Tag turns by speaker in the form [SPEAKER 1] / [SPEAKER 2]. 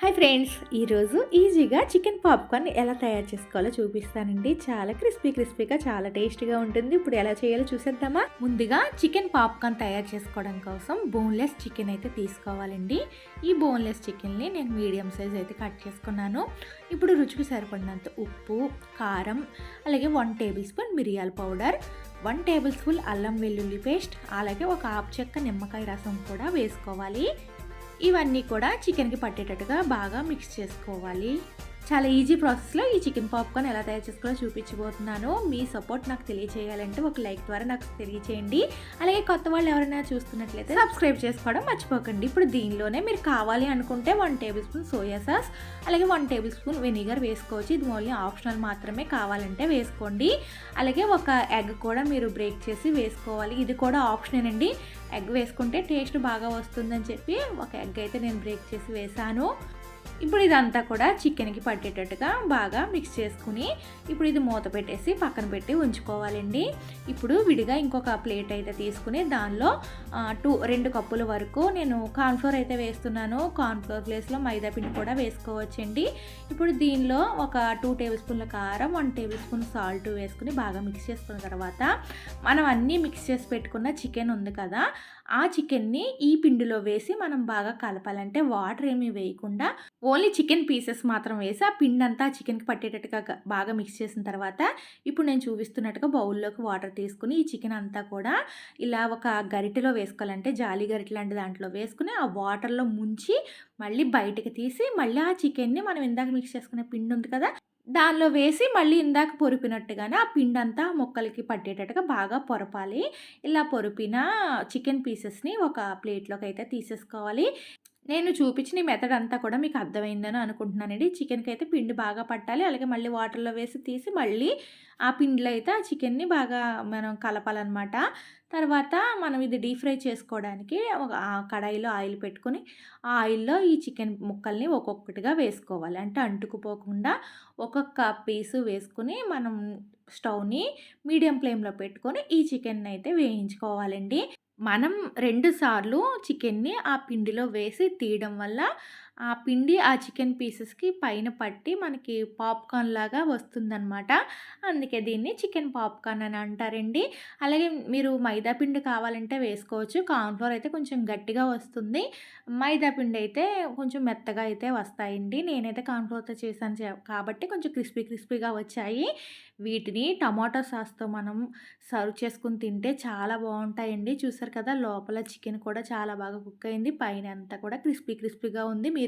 [SPEAKER 1] Hi friends ఈరోజు ఈజీగా chicken popcorn ఎలా తయారు చేసుకోవాలో చూపిస్తానండి. చాలా క్రిస్పీ క్రిస్పీగా చాలా టేస్టీగా ఉంటుంది. ఇప్పుడు ఎలా చేయాలో చూసేద్దామా? ముందుగా చికెన్ పాప్కార్న్ తయారు చేసుకోవడం కోసం బోన్లెస్ చికెన్ అయితే తీసుకోవాలండి. ఈ బోన్లెస్ చికెన్ని నేను మీడియం సైజ్ అయితే కట్ చేసుకున్నాను. ఇప్పుడు రుచికి సరిపడినంత ఉప్పు కారం అలాగే వన్ టేబుల్ స్పూన్ మిరియాల పౌడర్ వన్ టేబుల్ స్పూన్ అల్లం వెల్లుల్లి పేస్ట్ అలాగే ఒక ఆపు చెక్క నిమ్మకాయ రసం కూడా వేసుకోవాలి. ఇవన్నీ కూడా చికెన్కి పట్టేటట్టుగా బాగా మిక్స్ చేసుకోవాలి. చాలా ఈజీ ప్రాసెస్లో ఈ చికెన్ పాప్కార్న్ ఎలా తయారు చేసుకోవాలో చూపించబోతున్నాను. మీ సపోర్ట్ నాకు తెలియచేయాలంటే ఒక లైక్ ద్వారా నాకు తెలియచేయండి. అలాగే కొత్త వాళ్ళు ఎవరైనా చూస్తున్నట్లయితే సబ్స్క్రైబ్ చేసుకోవడం మర్చిపోకండి. ఇప్పుడు దీనిలోనే మీరు కావాలి అనుకుంటే one tablespoon soya sauce అలాగే వన్ టేబుల్ స్పూన్ వెనిగర్ వేసుకోవచ్చు. ఇది ఓన్లీ ఆప్షనల్ మాత్రమే కావాలంటే వేసుకోండి. అలాగే ఒక ఎగ్ కూడా మీరు బ్రేక్ చేసి వేసుకోవాలి. ఇది కూడా ఆప్షన్ అండి. ఎగ్ వేసుకుంటే టేస్ట్ బాగా వస్తుందని చెప్పి ఒక ఎగ్ అయితే నేను బ్రేక్ చేసి వేసాను ఇప్పుడు ఇదంతా కూడా చికెన్కి పట్టేటట్టుగా బాగా మిక్స్ చేసుకుని ఇప్పుడు ఇది మూత పెట్టేసి పక్కన పెట్టి ఉంచుకోవాలండి. ఇప్పుడు విడిగా ఇంకొక ప్లేట్ అయితే తీసుకుని దానిలో టూ రెండు కప్పుల వరకు నేను కార్న్ఫ్లోర్ అయితే వేస్తున్నాను. కార్న్ఫ్లోర్ ప్లేస్లో మైదా పిండి కూడా వేసుకోవచ్చండి. ఇప్పుడు దీనిలో ఒక టూ టేబుల్ స్పూన్ల కారం వన్ టేబుల్ స్పూన్ సాల్ట్ వేసుకుని బాగా మిక్స్ చేసుకున్న తర్వాత మనం అన్నీ మిక్స్ చేసి పెట్టుకున్న చికెన్ ఉంది కదా ఆ చికెన్ని ఈ పిండిలో వేసి మనం బాగా కలపాలంటే వాటర్ ఏమీ వేయకుండా ఓన్లీ చికెన్ పీసెస్ మాత్రం వేసి ఆ పిండి అంతా చికెన్కి పట్టేటట్టుగా బాగా మిక్స్ చేసిన తర్వాత ఇప్పుడు నేను చూపిస్తున్నట్టుగా బౌల్లోకి వాటర్ తీసుకుని ఈ చికెన్ అంతా కూడా ఇలా ఒక గరిటెలో వేసుకోవాలంటే జాలి గరిటె లాంటి దాంట్లో వేసుకుని ఆ వాటర్లో ముంచి మళ్ళీ బయటకు తీసి మళ్ళీ ఆ చికెన్ని మనం ఇందాక మిక్స్ చేసుకునే పిండి ఉంది కదా దానిలో వేసి మళ్ళీ ఇందాక పొరిపినట్టుగానే ఆ పిండి అంతా మొక్కలకి పట్టేటట్టుగా బాగా పొరపాలి. ఇలా పొరిపిన చికెన్ పీసెస్ని ఒక ప్లేట్లోకి అయితే తీసేసుకోవాలి. నేను చూపించిన మెథడ్ అంతా కూడా మీకు అర్థమైందని అనుకుంటున్నానండి. చికెన్కి అయితే పిండి బాగా పట్టాలి. అలాగే మళ్ళీ వాటర్లో వేసి తీసి మళ్ళీ ఆ పిండిలో అయితే ఆ చికెన్ని బాగా మనం కలపాలన్నమాట. తర్వాత మనం ఇది డీప్ ఫ్రై చేసుకోవడానికి ఒక కడాయిలో ఆయిల్ పెట్టుకొని ఆ ఆయిల్లో ఈ చికెన్ ముక్కల్ని ఒక్కొక్కటిగా వేసుకోవాలి. అంటే అంటుకుపోకుండా ఒక్కొక్క పీసు వేసుకుని మనం స్టవ్ని మీడియం ఫ్లేమ్లో పెట్టుకొని ఈ చికెన్ అయితే వేయించుకోవాలండి. మనం రెండుసార్లు చికెన్ని ఆ పిండిలో వేసి తీయడం వల్ల ఆ పిండి ఆ చికెన్ పీసెస్కి పైన పట్టి మనకి పాప్కార్న్ లాగా వస్తుందన్నమాట. అందుకే దీన్ని చికెన్ పాప్కార్న్ అని అంటారండి. అలాగే మీరు మైదా పిండి కావాలంటే వేసుకోవచ్చు. కార్న్ఫ్లోర్ అయితే కొంచెం గట్టిగా వస్తుంది. మైదా పిండి అయితే కొంచెం మెత్తగా అయితే వస్తాయండి. నేనైతే కార్న్ఫ్లోర్తో చేశాను కాబట్టి కొంచెం క్రిస్పీ క్రిస్పీగా వచ్చాయి. వీటిని టమాటో సాస్తో మనం సర్వ్ చేసుకుని తింటే చాలా బాగుంటాయండి. చూసారు కదా లోపల చికెన్ కూడా చాలా బాగా కుక్ అయింది. పైన అంతా కూడా క్రిస్పీ క్రిస్పీగా ఉంది. మీరు